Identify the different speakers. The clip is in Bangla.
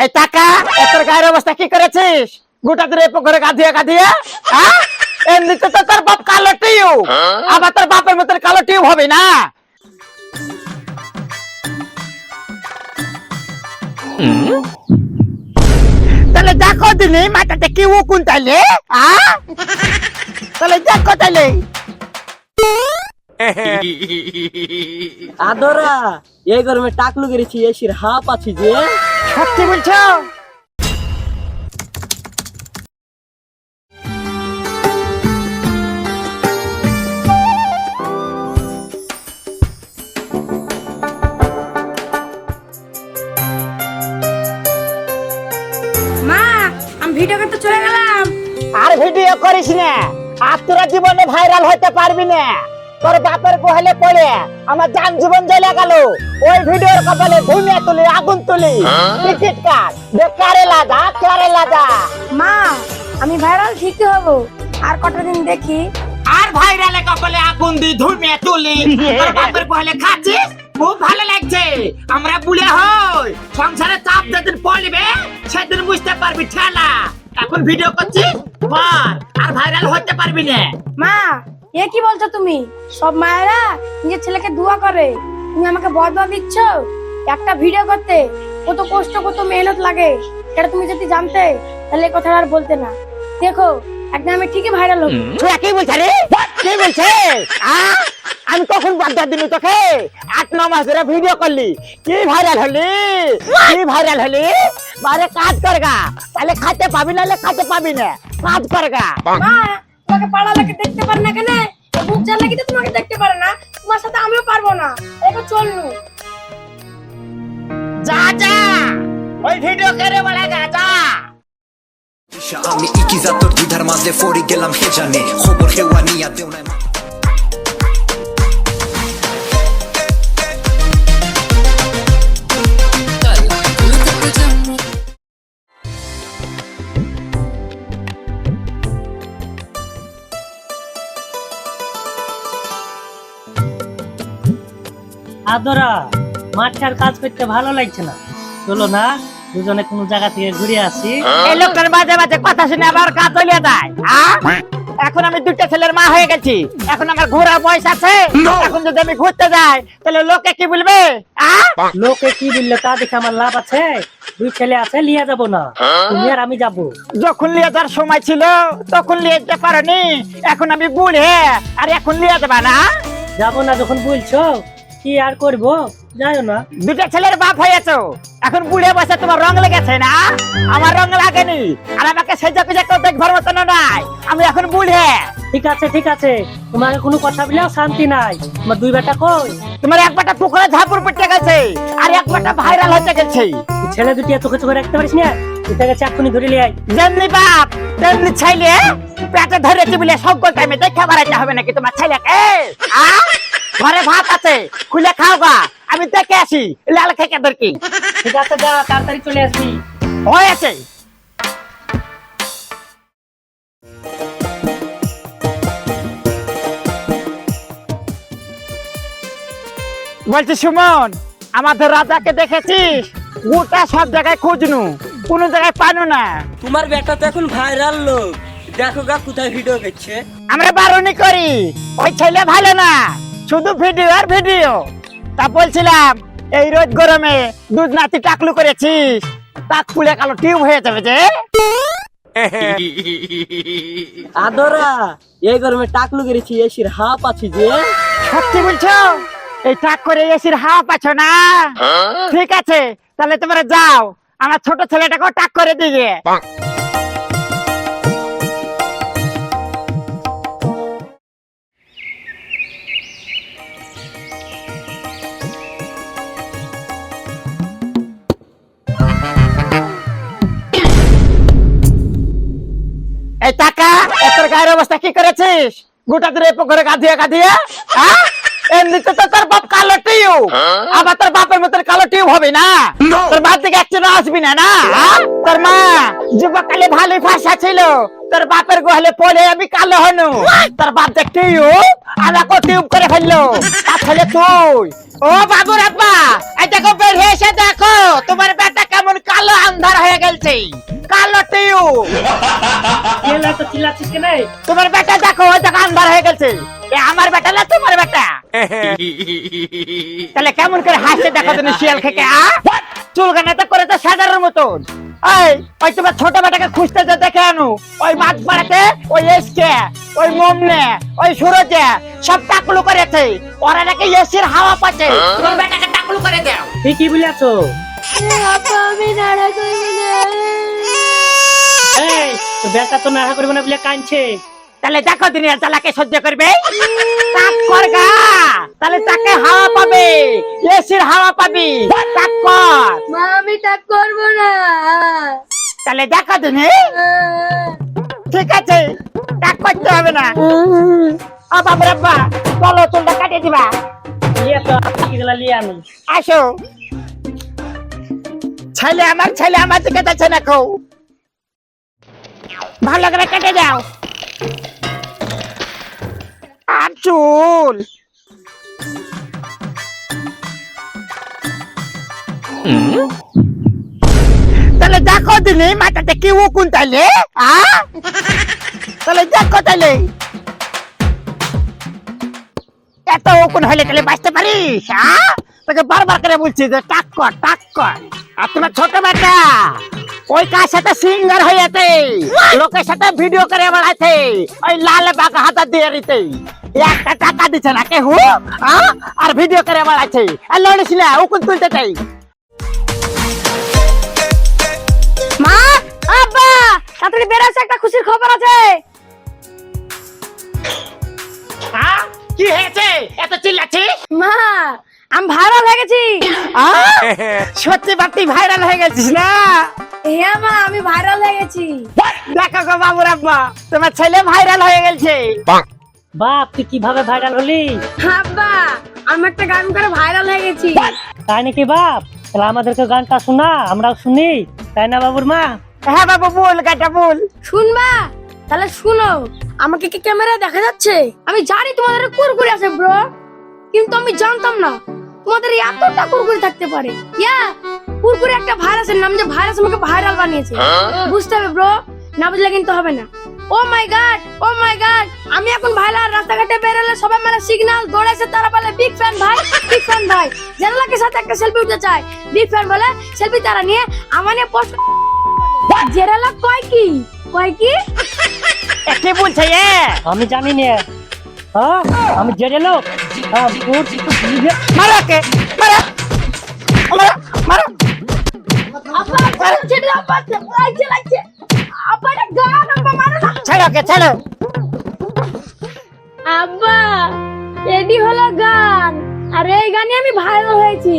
Speaker 1: এই টাকা তোর গায়ের অবস্থা কি করেছিস? গোটা তোর এই পুকুরে গাধিয়া গাধিয়া হ্যাঁ? এমনিতে তো তোর বাপ কালো টিউ। আবার তোর বাপের মতন কালো টিউব হবে না? তাহলে দেখো দিনে মাথাতে কি উকুন তাইলে হ্যাঁ? তাহলে দেখো তাইলে।
Speaker 2: আদরা এই গরমে টাকলু করেছি এসির হাফ আছি যে।
Speaker 1: সত্যি বলছো?
Speaker 3: মা আমি ভিডিও করতে চলে গেলাম।
Speaker 1: আর ভিডিও করিস না। আর তোরা জীবনে ভাইরাল হতে পারবি না। তোর বাপের কোহালে পড়ে আমার জান জীবন জ্বলে গেল। ওই ভিডিওর কপালে ধুমিয়া তুলি আগুন তুলি। টিকিট কাট দে কেরালা যা কেরালা যা
Speaker 3: মা আমি ভাইরাল ঠিকই হব। আর কটা দিন দেখি?
Speaker 1: আর ভাইরালে কপালে আগুন দি ধুমিয়া তুলি। তোর বাপের কোহালে খাচ্ছিস? খুব ভালো লাগছে। আমরা বুলে হই। সংসারে চাপ যেদিন পড়বে সেদিন বুঝতে পারবি ঠেলা। এখন ভিডিও করছিস? কর আর ভাইরাল হতে পারবি না।
Speaker 3: মা এ কি বলছো তুমি? সব মায়েরা নিজের ছেলেকে দোয়া করে। তুমি আমাকে বদলা দিচ্ছ? একটা ভিডিও করতে। কত কষ্ট কত মেহনত লাগে। সেটা তুমি যদি জানতে তাহলে এই কথাটা আর বলতে না। দেখো একদিন আমি ঠিকই ভাইরাল হব
Speaker 1: তুই কি বলছে রে? কি বলছে? আমি কখন বার্তা দিলি তোকে? আট ন মাস ধরে ভিডিও করলি। কি ভাইরাল হলি? কি ভাইরাল হলি? বারে কাজ করগা। তাহলে খাতে পাবি না খাতে পাবি না। কাজ করগা।
Speaker 3: তোমাকে পাড়া লাগে দেখতে পারে না কেন? বুক জানলে কি তোমাকে দেখতে পারে না। তোমার সাথে আমিও পারব না। এবার চলনু।
Speaker 1: যা যা। ওই ভিডিও করে বলা যা যা।
Speaker 4: আমি ইকি জাতর দুধার মাঝে ফরি গেলাম হে জানে। খবর হেওয়া নিয়া দেও নাই
Speaker 2: আদরা মাঠে আর কাজ করতে ভালো লাগছে না। চলো না দুজনে কোনো জায়গা থেকে ঘুরে আসি।
Speaker 1: এই লোকটার মাঝে মাঝে কথা শুনে আবার কাজ চলিয়ে দেয় এখন আমি দুটো ছেলের মা হয়ে গেছি এখন আমার ঘোরার বয়স আছে। এখন যদি আমি ঘুরতে যাই তাহলে লোকে কি বলবে
Speaker 2: লোকে কি বললে তা দেখে আমার লাভ আছে। দুই ছেলে আছে লিয়ে যাব না। তুমি আর আমি যাব।
Speaker 1: যখন লিয়ে যাওয়ার সময় ছিল তখন লিয়ে যেতে পারোনি। এখন আমি বুড়ে আর এখন লিয়ে যাবা না
Speaker 2: যাব না যখন বলছো কি আর করব? যাও না।
Speaker 1: দুটো ছেলের বাপ হয়েছো। এখন বুড়ে বসে তোমার রং লেগেছে না? আমার রং লাগেনি। আর আমাকে সেজা পেজা কেউ দেখবার মতন নাই। আমি এখন বুড়ে।
Speaker 2: ঠিক আছে ঠিক আছে। তোমাকে কোনো কথা বলেও শান্তি নাই। তোমার দুই বেটা কই?
Speaker 1: তোমার এক বেটা পুকুরে ঝাপুর পেটে গেছে। আর এক বেটা ভাইরাল হতে গেছে।
Speaker 2: ছেলে দুটি চোখে চোখে রাখতে পারিস না? গেছে এক্ষুনি ধরে লিয়ে আয়।
Speaker 1: যেমনি বাপ তেমনি ছেলে পেটে ধরেছি বলে সকল টাইমে দেখে বেড়াইতে হবে নাকি তোমার ছেলেকে? ঘরে ভাত আছে খুলে খাও গা। আমি দেখে আসি লাল খেকে দরকি
Speaker 2: ঠিক আছে যা তাড়াতাড়ি চলে আসবি।
Speaker 1: হয়েছে বলছি সুমন আমাদের রাজাকে দেখেছিস? গোটা সব জায়গায় খুঁজনু কোনো জায়গায় পানো না।
Speaker 2: তোমার বেটা তো এখন ভাইরাল লোক। দেখো গা কোথায় ভিডিও করছে।
Speaker 1: আমরা বারণই করি ওই ছেলে ভালো না শুধু ভিডিও আর ভিডিও তা বলছিলাম এই রোদ গরমে দুধ নাতি টাকলু করেছিস তাক ফুলে কালো টিউব হয়ে যাবে যে।
Speaker 2: আদরা এই গরমে টাকলু করেছি এসির হাফ আছে যে।
Speaker 1: সত্যি বলছো? এই টাক করে এসির হাফ আছো না? ঠিক আছে তাহলে তোমরা যাও আমার ছোট ছেলেটাকেও টাক করে দিয়ে এই টাকা তোর গায়ের অবস্থা কি করেছিস? গোটা দূরে পুকুরে গাধিয়া গাধিয়া হ্যাঁ? এমনিতে তো তোর বাপ কালো টিউ আবার তোর বাপের মতন কালো না? তোর বাপ থেকে একজন আসবি না না? হ্যাঁ? তোর মা যুবকালে ভালোই ভাষা ছিল। তোর বাপের গোহালে পড়ে আমি কালো হনু। তোর বাপ দেখ আমাকে টিউব করে ফেলল। তাহলে তুই? ও বাবুর আব্বা এই দেখো বের এসে দেখো তোমার বেটা কেমন কালো আন্ধার হয়ে গেছে কালো টিউ
Speaker 2: কেলা তো চিল্লাচ্ছিস কেন?
Speaker 1: তোমার বেটা দেখো ওই দেখো আন্ধার হয়ে গেছে এ আমার বেটা না তোমার বেটা? তাহলে কেমন করে হাসছে দেখো তুমি শিয়াল খেকে আ? চুলকানা তো করে তো সাদারের মতন। এই ওই তোমার ছোট বেটাকে খুঁজতে তো দেখে আনো। ওই মাছ পাড়াতে ওই এসকে ওই মোমনে ওই সুরজে সব টাকলু করেছে। ওরা নাকি এসির হাওয়া পাচ্ছে। তোমার বেটাকে টাকলু করে দাও।
Speaker 2: ঠিকই বলেছ।
Speaker 3: আমি নাড়া করব না।
Speaker 2: এই তো বেটা তো নাড়া করবে না বলে কাঁদছে।
Speaker 1: তাহলে দেখো দুনিয়ার চালাকে সহ্য করবে। করগা তাহলে তাকে হাওয়া পাবে এসির হাওয়া পাবি। কাজ কর
Speaker 3: মা আমি তা করব না।
Speaker 1: তাহলে দেখো তুমি। ঠিক আছে কাজ করতে হবে না। ও বাবা রাব্বা চলো চুলটা কাটিয়ে দিবা।
Speaker 2: লিয়ে তো এগুলা আমি
Speaker 1: আসো। ছেলে আমার ছেলে আমার দিকে যাচ্ছে না খো ভালো করে কেটে আর চুল। তাহলে দেখো মাথাতে কি উকুন তাহলে দেখো এত উকুন হলে তাহলে বাঁচতে পারিস তোকে বারবার করে বলছি যে, টাক কর টাক কর। আর তোমার ছোট বেটা ওই কার সাথে সিঙ্গার হয়েছে লোকের সাথে ভিডিও করে বেড়াচ্ছে ওই লাল বাঘ হাতা দিয়ে দিতে। একটা টাকা দিচ্ছে না কেহু? আর ভিডিও করে বেড়াচ্ছে আর লড়িস না উকুন তুলতে চাই।
Speaker 3: মা আব্বা তাড়াতাড়ি বেরাচ্ছে একটা খুশির খবর আছে।
Speaker 1: হ্যাঁ কি হয়েছে? এত চিল্লাচ্ছিস?
Speaker 3: মা আমি ভাইরাল হয়ে গেছি?
Speaker 1: সত্যি বাপটি ভাইরাল হয়ে গেছিস না?
Speaker 3: হ্যাঁ মা আমি ভাইরাল হয়ে গেছি।
Speaker 1: দেখো গো বাবুর আব্বা তোমার ছেলে ভাইরাল হয়ে গেছে।
Speaker 2: বাপ তুই কীভাবে ভাইরাল হলি?
Speaker 3: আব্বা আমি একটা গান করে ভাইরাল হয়ে গেছি।
Speaker 2: তাই নাকি বাপ? তাহলে আমাদেরকে গানটা শোনা আমরাও শুনি। তাই না বাবুর মা?
Speaker 1: হ্যাঁ বাবু বল গাটা বল।
Speaker 3: শুনবা? তাহলে শুনো আমাকে কি ক্যামেরা দেখা যাচ্ছে? আমি জানি তোমাদের কুরকুরে আছে ব্রো কিন্তু আমি জানতাম না। তোমাদের এতটা কুরকুরে থাকতে পারে। ইয়া কুরকুরে একটা ভাইরাসের নাম যে ভাইরাস আমাকে ভাইরাল বানিয়েছে। বুঝতে হবে ব্রো না বুঝলে কিন্তু হবে না। ও মাই গড ও মাই গড আমি এখন ভাইরাল রাস্তাঘাটে বেরোলে সবাই মানে সিগন্যাল দৌড়াইছে তারা বলে বিগ ফ্যান ভাই বিগ ফ্যান ভাই। জেনালাকে সাথে একটা সেলফি উঠতে চায়। বিগ ফ্যান বলে সেলফি তারা নিয়ে আমার নিয়ে পোস্ট জেরালা কয় কি? কয় কি?
Speaker 1: কি বলছে এ
Speaker 2: আমি জানি না। হ্যাঁ? আমি জেনে হ্যাঁ
Speaker 1: মারো কে
Speaker 3: হলো গান আর এই গানে আমি ভাইরাল হয়েছি!